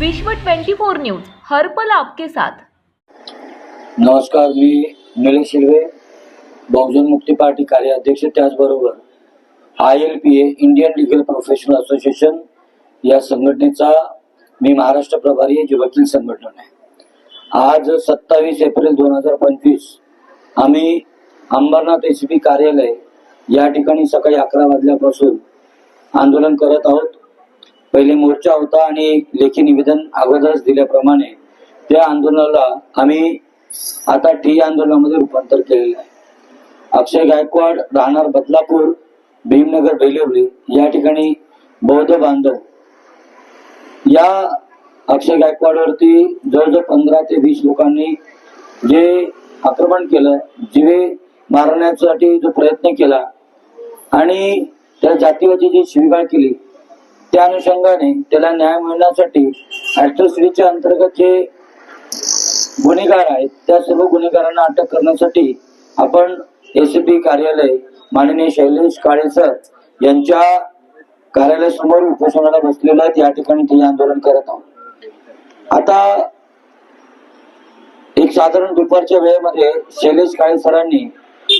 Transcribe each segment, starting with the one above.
विश्व 24 न्यूज हर्पल आपके साथ. नमस्कार मी निलेश शिर्वे बहुजन मुक्ती पार्टी कार्याध्यक्ष. त्याचबरोबर I L P A Indian legal professional association या संघटनेचा मी महाराष्ट्र प्रभारी आहे, संघटन वकील आहे. आज सत्तावीस एप्रिल दोन हजार पंचवीस आम्ही अंबरनाथ एस पी कार्यालय या ठिकाणी सकाळी अकरा वाजल्यापासून आंदोलन करत आहोत. पहिले मोर्चा होता आणि लेखी निवेदन अगोदरच दिल्याप्रमाणे त्या आंदोलनाला आम्ही आता ठी आंदोलनामध्ये रूपांतर केलेलं आहे. अक्षय गायकवाड राहणार बदलापूर भीमनगर बेलिवली या ठिकाणी बौद्ध बांधव. या अक्षय गायकवाडवरती जवळजवळ पंधरा ते वीस लोकांनी जे आक्रमण केलं जीवे मारण्यासाठी जो प्रयत्न केला आणि त्या जातीवाची जी शिवीगाळ केली त्या अनुषंगाने त्याला न्याय मिळण्यासाठी ऍट्रॉसिटीच्या अंतर्गत जे गुन्हेगार आहेत त्या सर्व गुन्हेगारांना अटक करण्यासाठी आपण एसीपी कार्यालय माननीय शैलेश काळे सर यांच्या कार्यालयासमोर उपोषणाला बसलेलो आहेत. या ठिकाणी ते आंदोलन करत आहोत. आता एक साधारण दुपारच्या वेळेमध्ये शैलेश काळे सरांनी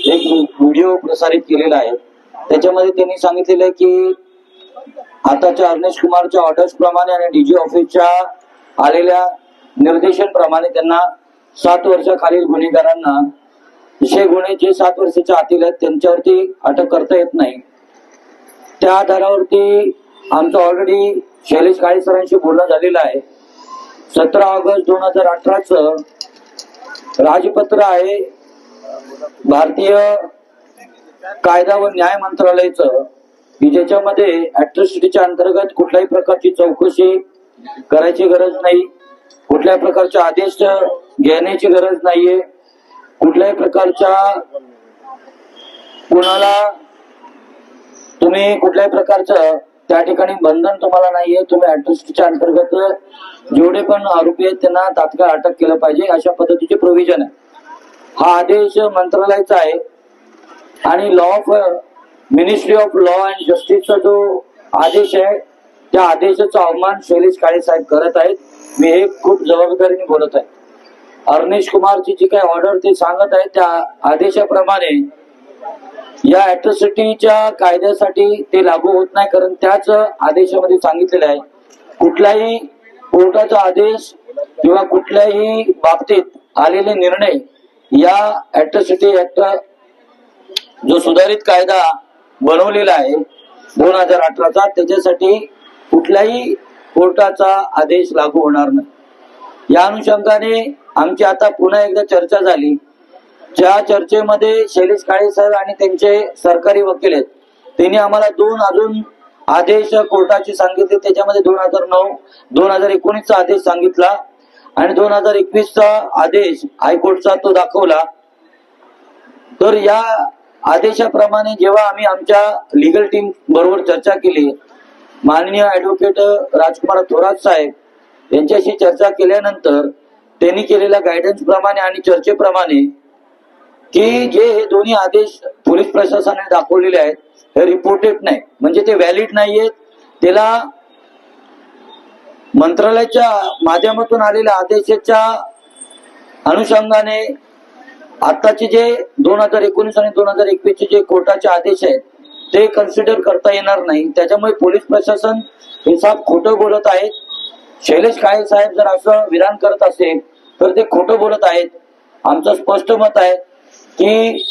एक व्हिडिओ प्रसारित केलेला आहे. त्याच्यामध्ये त्यांनी सांगितलेलं आहे की आताच्या अर्नेश कुमारच्या ऑर्डर्स प्रमाणे आणि डीजी ऑफिसच्या आलेल्या निर्देशांप्रमाणे त्यांना सात वर्षाखालील गुन्हेगारांना जे गुन्हे जे सात वर्षाच्या आतील आहेत त्यांच्यावरती अटक करता येत नाही. त्या आधारावरती आमचं ऑलरेडी शैलेश काळे सरांशी बोलणं झालेलं आहे. सतरा ऑगस्ट दोन हजार अठराच राजपत्र आहे. भारतीय कायदा व न्याय मंत्रालयाचं. की ज्याच्यामध्ये अट्रॉसिटीच्या अंतर्गत कुठल्याही प्रकारची चौकशी करायची गरज नाही. कुठल्याही प्रकारचे आदेश घेण्याची गरज नाहीये. कुठल्याही प्रकारच्या कुणाला तुम्ही कुठल्याही प्रकारचं त्या ठिकाणी बंधन तुम्हाला नाहीये. तुम्ही अट्रॉसिटीच्या अंतर्गत जेवढे पण आरोपी आहेत त्यांना तात्काळ अटक केलं पाहिजे. अशा पद्धतीचे प्रोव्हिजन आहे. हा आदेश मंत्रालयाचा आहे. आणि law of ministry of law and जस्टिसचा जो आदेश आहे त्या आदेशाचा अवमान शैलेश काळे साहेब करत आहेत. मी हे खूप जबाबदारीने बोलत आहे. अर्नेश कुमारची जी काही ऑर्डर ते सांगत आहे त्या आदेशाप्रमाणे या अॅट्रॉसिटीच्या कायद्यासाठी ते लागू होत नाही कारण त्याच आदेशामध्ये सांगितलेलं आहे. कुठलाही कोर्टाचा आदेश किंवा कुठल्याही बाबतीत आलेले निर्णय या अॅट्रॉसिटी ऍक्ट जो सुधारित कायदा बनवलेला आहे. दोन हजार अठराचा त्याच्यासाठी कुठल्याही कोर्टाचा आदेश लागू होणार नाही. या अनुषंगाने आमची आता पुन्हा एकदा चर्चा झाली. ज्या चर्चेमध्ये शैलेश काळे सर आणि त्यांचे सरकारी वकील आहेत त्यांनी आम्हाला दोन अजून आदेश कोर्टाचे सांगितले. त्याच्यामध्ये दोन हजार नऊ दोन हजार एकोणीसचा आदेश सांगितला आणि दोन हजार एकवीसचा आदेश हायकोर्टचा तो दाखवला. तर या आदेशाप्रमाणे जेव्हा आम्ही आमच्या लिगल टीम बरोबर चर्चा केली माननीय ऍडव्होकेट राजकुमार थोरात साहेब यांच्याशी चर्चा केल्यानंतर त्यांनी केलेल्या गायडन्स प्रमाणे आणि चर्चेप्रमाणे की जे हे दोन्ही आदेश पोलीस प्रशासनाने दाखवलेले आहेत हे रिपोर्टेड नाही. म्हणजे ते व्हॅलिड नाहीयेत. त्याला मंत्रालयाच्या माध्यमातून आलेल्या आदेशाच्या अनुषंगाने आताचे जे दोन हजार एकोणीस आणि दोन हजार एकवीस चे जे कोर्टाचे आदेश आहेत ते कन्सिडर करता येणार नाही. त्याच्यामुळे पोलीस प्रशासन हे साहेब खोटं बोलत आहेत. शैलेश काळे साहेब जर असं विधान करत असेल तर ते खोटं बोलत आहेत. आमचं स्पष्ट मत आहे की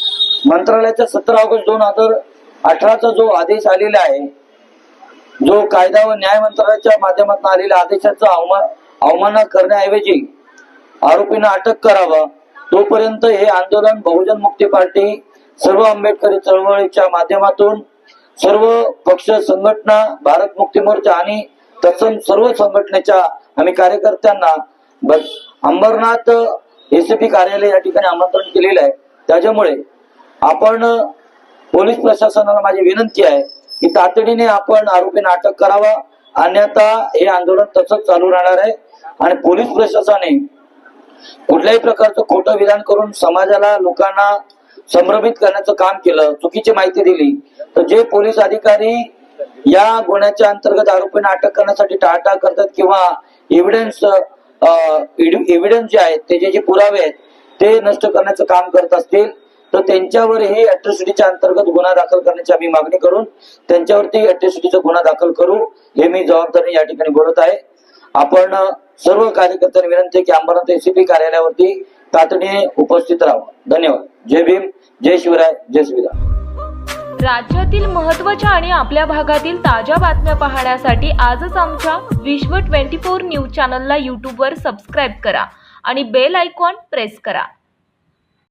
मंत्रालयाचा सतरा ऑगस्ट दोन हजार अठराचा जो आदेश आलेला आहे जो कायदा व न्याय मंत्रालयाच्या माध्यमातून आलेल्या आदेशाचा अवमान अवमानना करण्याऐवजी आरोपींना अटक करावं तोपर्यंत हे आंदोलन बहुजन मुक्ती पार्टी सर्व आंबेडकरी चळवळीच्या माध्यमातून सर्व पक्ष संघटना भारत मुक्ती मोर्चा आणि तत्सम सर्व संघटनेच्या आम्ही कार्यकर्त्यांना अंबरनाथ एसीपी कार्यालय या ठिकाणी आमंत्रण केलेलं आहे. त्याच्यामुळे आपण पोलीस प्रशासनाला माझी विनंती आहे की तातडीने आपण आरोपींना अटक करावा. अन्यथा हे आंदोलन तसंच चालू राहणार आहे. आणि पोलीस प्रशासनाने कुठल्याही प्रकारचं खोटं विधान करून समाजाला लोकांना संभ्रमित करण्याचं काम केलं चुकीची माहिती दिली तर जे पोलीस अधिकारी या गुन्ह्याच्या अंतर्गत आरोपींना अटक करण्यासाठी टाळाटाळ करतात किंवा एव्हिडन्स एव्हिडन्स जे आहेत त्याचे जे पुरावे आहेत ते नष्ट करण्याचं काम करत असतील तर त्यांच्यावरही अट्रॉसिटीच्या अंतर्गत गुन्हा दाखल करण्याची आम्ही मागणी करून त्यांच्यावरती अट्रॉसिटीचा गुन्हा दाखल करू हे मी जबाबदारी या ठिकाणी बोलत आहे. आपण सर्व कार्यकर्त्यांना विनंती आहे की अंबरनाथ एसीपी कार्यालयावरती तातडीने उपस्थित राहावं. धन्यवाद. जय भीम जय शिवराय जय श्रीराम राज्यातील महत्त्वाच्या आणि आपल्या भागातील ताज्या बातम्या पाहण्यासाठी आजच आमच्या विश्व ट्वेंटी फोर न्यूज चॅनलला यूट्यूबवर सबस्क्राईब करा आणि बेल आयकॉन प्रेस करा.